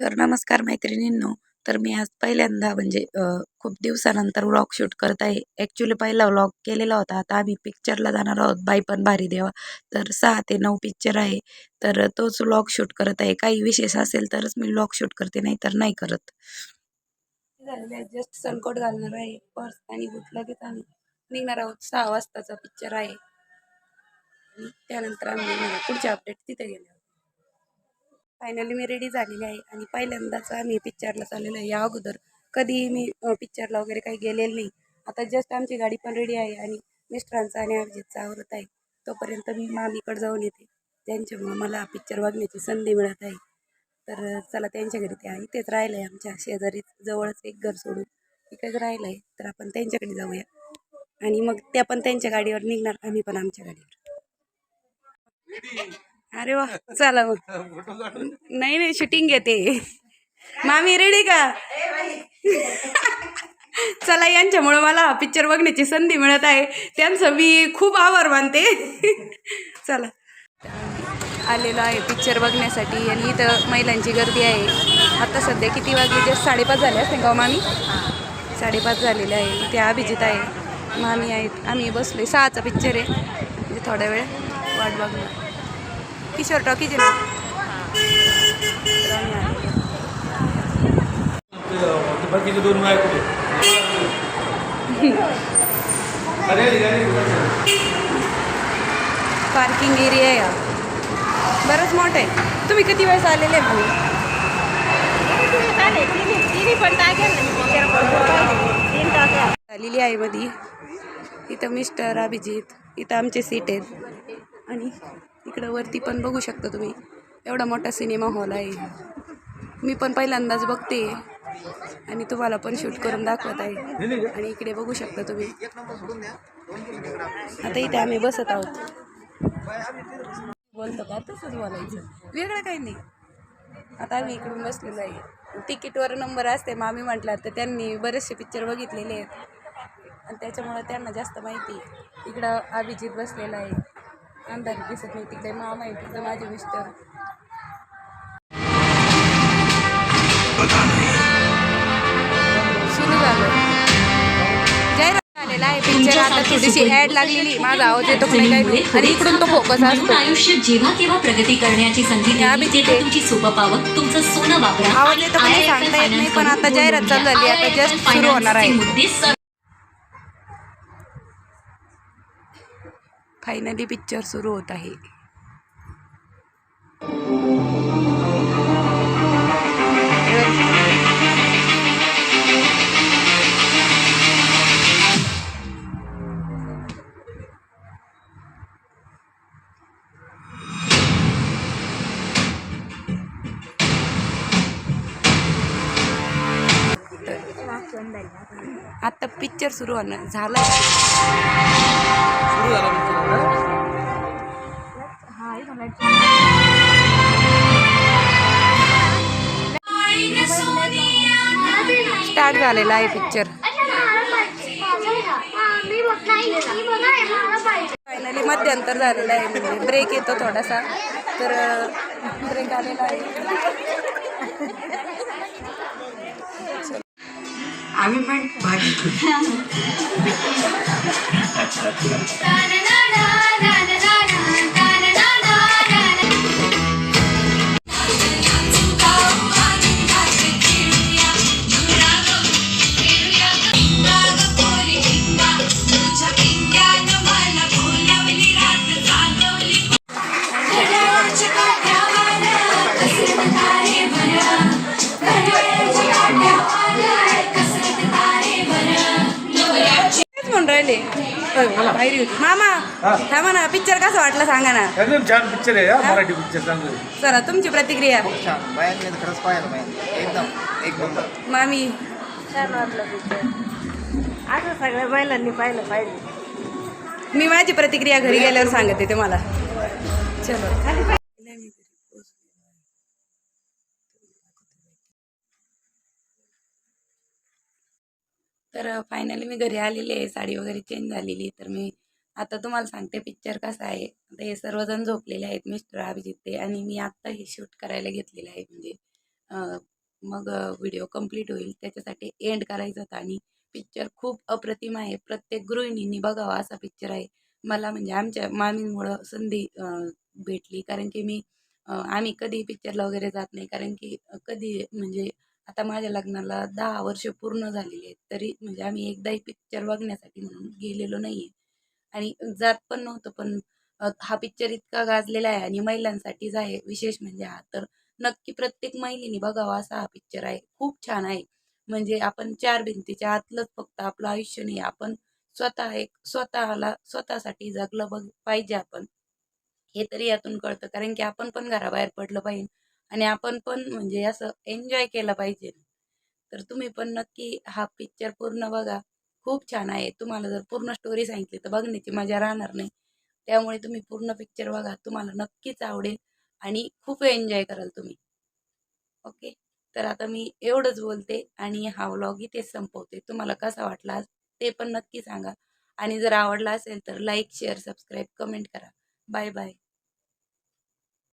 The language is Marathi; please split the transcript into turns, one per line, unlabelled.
तर नमस्कार मैत्रिणींनो. तर मी आज पहिल्यांदा म्हणजे खूप दिवसानंतर व्लॉग शूट करत आहे. ॲक्च्युली पहिला व्लॉग केलेला होता. आता आम्ही पिक्चरला जाणार आहोत. बाई पण भारी देवा. तर सहा ते नऊ पिक्चर आहे. तर तोच व्लॉग शूट करत आहे. काही विशेष असेल तरच मी व्लॉग शूट करते नाही तर नाही करत. झालेलं आहे. जस्ट सनकोट घालणार आहे. पर्स आणि बुट लगेच आम्ही निघणार आहोत. सहा वाजताचा पिक्चर आहे. त्यानंतर आम्ही पुढचे अपडेट तिथे गेले फायनली मी रेडी झालेली आहे. आणि पहिल्यांदाच आम्ही पिक्चरला चाललेलो आहे. या अगोदर कधीही मी पिक्चरला वगैरे काही गेलेलं नाही. आता जस्ट आमची गाडी पण रेडी आहे आणि मिस्टरांचा आणि अभिजितचा आवरत आहे. तोपर्यंत मी मामीकडे जाऊन येते. त्यांच्यामुळं मला पिक्चर बघण्याची संधी मिळत आहे. तर चला त्यांच्या घरी ते इथेच राहिलं आहे आमच्या शेजारीच जवळच एक घर सोडून इकडेच राहिलं आहे तर आपण त्यांच्याकडे जाऊया. आणि मग त्या पण त्यांच्या गाडीवर निघणार आम्ही पण आमच्या गाडीवर. अरे वा चला मग. नाही नाही शूटिंग घेते. मामी रेडी का? चला यांच्यामुळं मला पिक्चर बघण्याची संधी मिळत आहे. त्यांचं मी खूप आभार मानते. चला. आलेलो आहे पिक्चर बघण्यासाठी आणि इथं महिलांची गर्दी आहे. आता सध्या किती वाजले? जस्ट साडेपाच झाले असते का हो, मामी? साडेपाच झालेले आहे. इथे अभिजित आहे. मामी आहेत. आम्ही बसलो आहे सहाचा पिक्चर आहे. म्हणजे थोड्या वेळ वाट बघणार. किशोर टॉकीज
बाकीचे दोन
पार्किंग एरिया आहे बरंच मोठं आहे. तुम्ही किती वेळेस आलेले आहे भाऊ? आलेली आहे मधी. इथं मिस्टर अभिजित इथं आमचे सीट आहेत. आणि इकडं वरती पण बघू शकता तुम्ही. एवढा मोठा सिनेमा हॉल आहे. मी पण पहिल्यांदाच बघते. आणि तुम्हाला पण शूट करून दाखवत आहे. आणि इकडे बघू शकता तुम्ही. आता इथे आम्ही बसत आहोत. बोलतो का? तसंच बोलायचं. वेगळं काही नाही. आता आम्ही इकडून बसलेलो आहे. तिकीटवर नंबर असते. मग आम्ही म्हटलं तर त्यांनी बरेचसे पिक्चर बघितलेले आहेत. आणि त्याच्यामुळं त्यांना जास्त माहिती. इकडं अभिजित बसलेला आहे. अंधार दिसत नाही तिकडे मामा आहे तिकडे माझे मिस्टर. सुरू झालं. जाहिरात झालेला आहे पिक्चर आता थोडीशी ॲड लागलेली माझा आवाज येतो की नाही काय आणि इकडून तो फोकस असतो.
आयुष्यात जेव्हा केव्हा प्रगती करण्याची संधी
आहे.
तुमची सुपर पॉवर तुमचं सोनं वापरा.
आवाज येतो का नाही सांगता येत नाही, पण आता जाहिरात चालू झाली, आता just सुरू होणार आहे. फायनली पिक्चर सुरू होत आहे. आता पिक्चर सुरू होणार. झाला.
सुरू झाला picture.
स्टार्ट झालेला आहे पिक्चर फायनली मध्यंतर झालेला आहे म्हणजे. ब्रेक येतो थोडासा. तर ब्रेक आलेला आहे.
आम्ही पण
मामा थांबा ना पिक्चर कसं वाटलं सांगा ना.
एकदम छान पिक्चर आहे हा मराठी पिक्चर चांगलं आहे.
चला तुमची प्रतिक्रिया.
छान. बायांनी तर खरंच पाहायला पाहिजे. एकदम एक नंबर.
मामी.
असं सगळ्या महिलांनी पाहिलं पाहिजे.
मी माझी प्रतिक्रिया घरी गेल्यावर सांगते तुम्हाला. चलो. तर फायनली मी घरी आलेली आहे. साडी वगैरे चेंज झालेली तर मी आता तुम्हाला सांगते पिक्चर कसा आहे. आता हे सर्वजण झोपलेले आहेत मिस्टर अभिजितते आणि मी आत्ता हे शूट करायला घेतलेलं आहे. म्हणजे मग व्हिडिओ कंप्लीट होईल. त्याच्यासाठी एंड करायचं होतं आणि पिक्चर खूप अप्रतिम आहे. प्रत्येक गृहिणींनी बघावा असा पिक्चर आहे. मला म्हणजे आमच्या मामींमुळं संधी भेटली. कारण की मी आम्ही कधी पिक्चरला वगैरे जात नाही. कारण की कधी म्हणजे आता माझ्या लग्नाला दहा वर्ष पूर्ण झालेली आहेत. तरी म्हणजे आम्ही एकदाही पिक्चर बघण्यासाठी म्हणून गेलेलो नाही आहे आणि जात पण नव्हतं पण हा पिक्चर इतका गाजलेला आहे आणि महिलांसाठीच आहे विशेष म्हणजे हा. तर नक्की प्रत्येक महिलेने बघावा असा हा पिक्चर आहे. खूप छान आहे. म्हणजे आपण चार भिंतीच्या आतलंच फक्त आपलं आयुष्य नाही आपण स्वतः एक स्वतःला स्वतःसाठी जगलं बघ पाहिजे आपण. हे तरी यातून कळतं. कारण की आपण पण घराबाहेर पडलं पाहिजे. आणि आपण पण म्हणजे असं एन्जॉय केलं पाहिजे. तर तुम्ही पण नक्की हा पिक्चर पूर्ण बघा. खूप छान आहे. तुम्हाला जर पूर्ण स्टोरी सांगितली तर बघण्याची मजा राहणार नाही. त्यामुळे तुम्ही पूर्ण पिक्चर बघा. तुम्हाला नक्कीच आवडेल आणि खूप एन्जॉय कराल तुम्ही. ओके तर आता मी एवढंच बोलते आणि हा व्लॉग इथेच संपवते. तुम्हाला कसा वाटला ते पण नक्की सांगा. आणि जर आवडला असेल तर लाईक शेअर सबस्क्राईब कमेंट करा. Bye bye